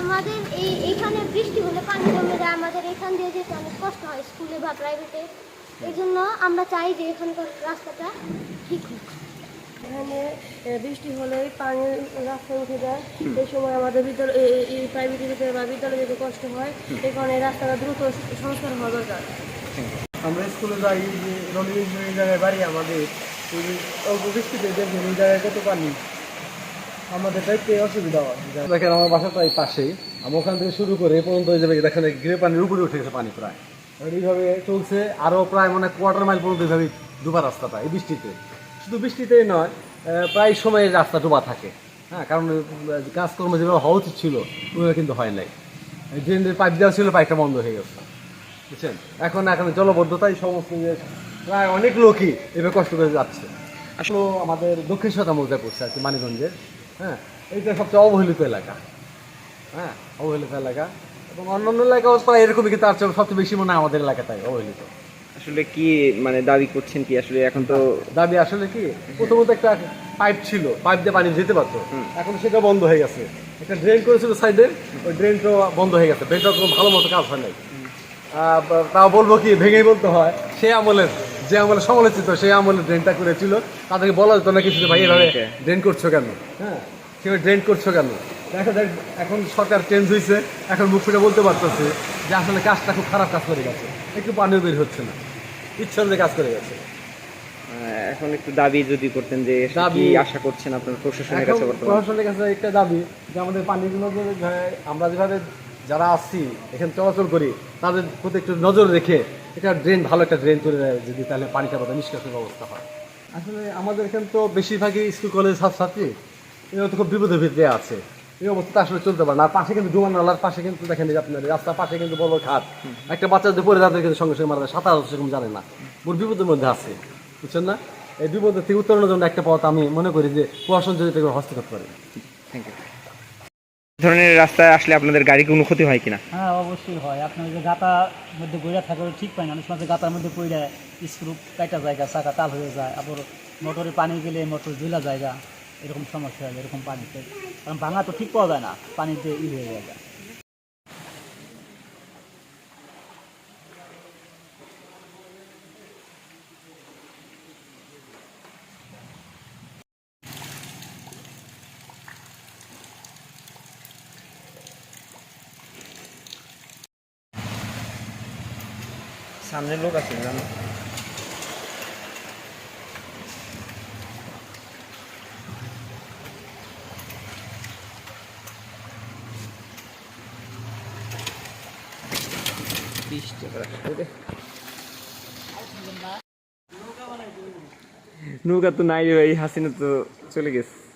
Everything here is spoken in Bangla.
আমাদের এই এখানে বৃষ্টি হলে পানি জমে যায়। আমাদের এখান দিয়ে যেতে অনেক কষ্ট হয় স্কুলে বা প্রাইভেটে এই জন্য আমরা চাই যে এখানকার রাস্তাটা ঠিক হোক। এখানে বৃষ্টি হলেই পানি রাস্তা উঠে যায়। এই সময় আমাদের বিদ্যালয় এই প্রাইভেট যেতে বা বিদ্যালয়ে যেতে কষ্ট হয়। এই কারণে এই রাস্তাটা দ্রুত সংস্কার হওয়া দরকার। আমরা স্কুলে যাই যে এই জায়গায় বাড়ি আমাদের। অল্প বৃষ্টিতে দেখবেন এই জায়গায় কত পানি। আমাদের তাইতে অসুবিধা হয়? দেখেন, আমার বাসা প্রায় পাশেই। আমি ওখান থেকে শুরু করে এ পর্যন্ত যাবে দেখেন গ্রে পানির উপরে উঠে গেছে পানি প্রায়। এইভাবে চলছে আরও প্রায় মানে কোয়ার্টার মাইল পর্যন্ত এইভাবে ডুবা রাস্তাটা এই বৃষ্টিতে। শুধু বৃষ্টিতেই নয় প্রায় সময় রাস্তা ডুবা থাকে। হ্যাঁ কারণ কাজকর্ম যেভাবে হওয়া উচিত ছিল ওইভাবে কিন্তু হয় নাই। ড্রেনের পাইপ দেওয়া ছিল পাইপটা বন্ধ হয়ে গেছে। বুঝছেন? এখন এখন জলবদ্ধতায় সমস্ত প্রায় অনেক লোকই এভাবে কষ্ট করে যাচ্ছে। আসলে আমাদের দক্ষিণশতা মৌজা পড়ছে আর কি মানিগঞ্জের হ্যাঁ এইটা সবচেয়ে অবহেলিত এলাকা। হ্যাঁ অবহেলিত এলাকা। এবং অন্যান্য এলাকাও প্রায় এরকমই কিন্তু তার চেয়ে সবচেয়ে বেশি মনে হয় আমাদের এলাকাটাই অবহেলিত। আসলে কি মানে দাবি করছেন কি? আসলে এখন তো দাবি আসলে কি প্রথমত একটা পাইপ ছিল পাইপ দিয়ে পানি যেতে পারতো। এখন সেটা বন্ধ হয়ে গেছে। একটা ড্রেন করেছিল সাইডে ওই ড্রেনটা বন্ধ হয়ে গেছে। ড্রেনটা ভালো মতো কাজ হয় নাই। তাও বলব কি ভেঙেই বলতে হয়। সে আমলের যে আমলে সমালোচিত সেই আমলে ড্রেনটা করেছিল। তাদেরকে বলা যেত না কিছু ভাই এভাবে ড্রেন করছ কেন? হ্যাঁ? সেভাবে ড্রেন করছ কেন? দেখা যাক এখন সরকার চেঞ্জ হয়েছে এখন মুখ ফুটে বলতে পারতেছে যে আসলে কাজটা খুব খারাপ কাজ করে গেছে। একটু পানিও বের হচ্ছে না। ইচ্ছা যে কাজ করে গেছে। এখন একটু দাবি যদি করতেন যে দাবি- আশা করছেন আপনার প্রশাসনের কাছে প্রশাসনের কাছে একটা দাবি যে আমাদের পানিগুলো আমরা যেভাবে যারা আসছি এখানে চলাচল করি, তাদের প্রতি একটু নজর রেখে এটা ড্রেন ভালো একটা ড্রেন করে দেয় যদি তাহলে পানিটা বোধহয় নিষ্কাশনের ব্যবস্থা হয়। আসলে আমাদের এখানে তো বেশিরভাগই স্কুল, কলেজ ছাত্রছাত্রী, এরা তো খুব বিপদের ভিতরে আছে। এই অবস্থা আসলে চলতে পারে না। পাশে কিন্তু ডুমান নালার পাশে কিন্তু দেখেন যে আপনার রাস্তার পাশে কিন্তু বড় খাত একটা বাচ্চা যদি পড়ে যাতে কিন্তু সঙ্গে সঙ্গে মারা যায় সাঁতার সেরকম জানে না। বহু বিপদের মধ্যে আছে। বুঝছেন না? এই বিপদের থেকে উত্তরণের জন্য একটা পথ আমি মনে করি যে প্রশাসন যদি হস্তক্ষেপ করে। থ্যাংক ইউ ধরনের রাস্তায় আসলে আপনাদের গাড়ি কোনো ক্ষতি হয় কিনা? হ্যাঁ অবশ্যই হয়। আপনার যে গাতার মধ্যে গড়িয়া থাকে ঠিক পায় না। অনেক সময় গাতার মধ্যে পড়ে যায় স্ক্রু কাটা জায়গা, চাকা তাল হয়ে যায়। আবার মোটরে পানি গেলে মোটর জুলা জায়গা, এরকম সমস্যা হয়, এরকম পানিতে। কারণ ভাঙা তো ঠিক পাওয়া যায় না পানিতে ই হয়ে যায়। সামনে লোক আছে জানো বিশ টাকা নৌকা তো নাই রে ভাই হাসিনা তো চলে গেছে